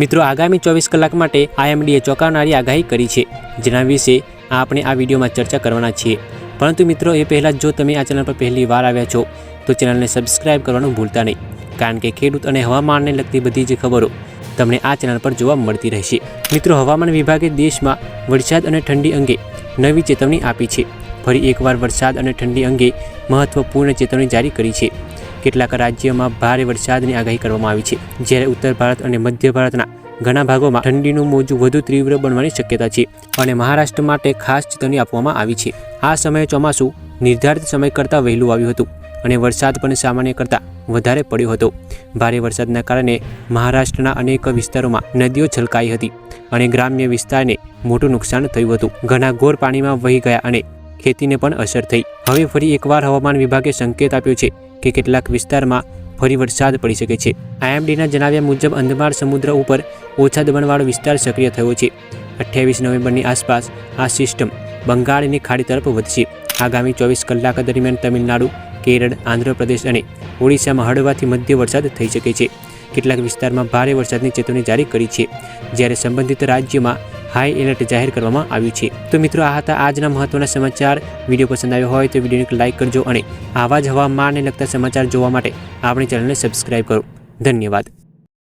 મિત્રો, આગામી ચોવીસ કલાક માટે આઈએમડીએ ચોંકાવનારી આગાહી કરી છે, જેના વિશે આપણે આ વિડીયોમાં ચર્ચા કરવાના છીએ. પરંતુ મિત્રો, એ પહેલાં જો તમે આ ચેનલ પર પહેલી વાર આવ્યા છો, તો ચેનલને સબસ્ક્રાઇબ કરવાનું ભૂલતા નહીં, કારણ કે ખેડૂત અને હવામાનને લગતી બધી જ ખબરો તમને આ ચેનલ પર જોવા મળતી રહેશે. મિત્રો, હવામાન વિભાગે દેશમાં વરસાદ અને ઠંડી અંગે નવી ચેતવણી આપી છે. ફરી એકવાર વરસાદ અને ઠંડી અંગે મહત્વપૂર્ણ ચેતવણી જારી કરી છે. કેટલાક રાજ્યોમાં ભારે વરસાદની આગાહી કરવામાં આવી છે. જ્યારે ઉત્તર ભારત અને મધ્ય ભારતના ઘણા ભાગોમાં ઠંડીનું મોજું વધુ તીવ્ર બનવાની શક્યતા છે અને મહારાષ્ટ્ર માટે ખાસ ચેતવણી આપવામાં આવી છે. આ સમયે ચોમાસું નિર્ધારિત સમય કરતાં વહેલું આવ્યું હતું અને વરસાદ પણ સામાન્ય કરતાં વધારે પડ્યો હતો. ભારે વરસાદના કારણે મહારાષ્ટ્રના અનેક વિસ્તારોમાં નદીઓ છલકાઈ હતી અને ગ્રામ્ય વિસ્તારને મોટું નુકસાન થયું હતું. ઘણા ઘોર પાણીમાં વહી ગયા અને ખેતીને પણ અસર થઈ. હવે ફરી એકવાર હવામાન વિભાગે સંકેત આપ્યો છે કે કેટલાક વિસ્તારમાં ફરી વરસાદ પડી શકે છે. આઈએમડીના જણાવ્યા મુજબ અંદમાન સમુદ્ર ઉપર ઓછા દબાણવાળો વિસ્તાર સક્રિય થયો છે. અઠ્યાવીસ નવેમ્બરની આસપાસ આ સિસ્ટમ બંગાળની ખાડી તરફ વધશે. આગામી ચોવીસ કલાક દરમિયાન તમિલનાડુ, કેરળ, આંધ્રપ્રદેશ અને ઓડિશામાં હળવાથી મધ્ય વરસાદ થઈ શકે છે. કેટલાક વિસ્તારમાં ભારે વરસાદની ચેતવણી જારી કરી છે. જ્યારે સંબંધિત રાજ્યોમાં હાઈ એલર્ટ જાહેર કરવામાં આવ્યું છે. તો મિત્રો, આ હતા આજના મહત્વના સમાચાર. વીડિયો પસંદ આવ્યો હોય તો વિડીયોને લાઇક કરજો અને આવા જ હવામાનને લગતા સમાચાર જોવા માટે આપણી ચેનલને સબસ્ક્રાઈબ કરો. ધન્યવાદ.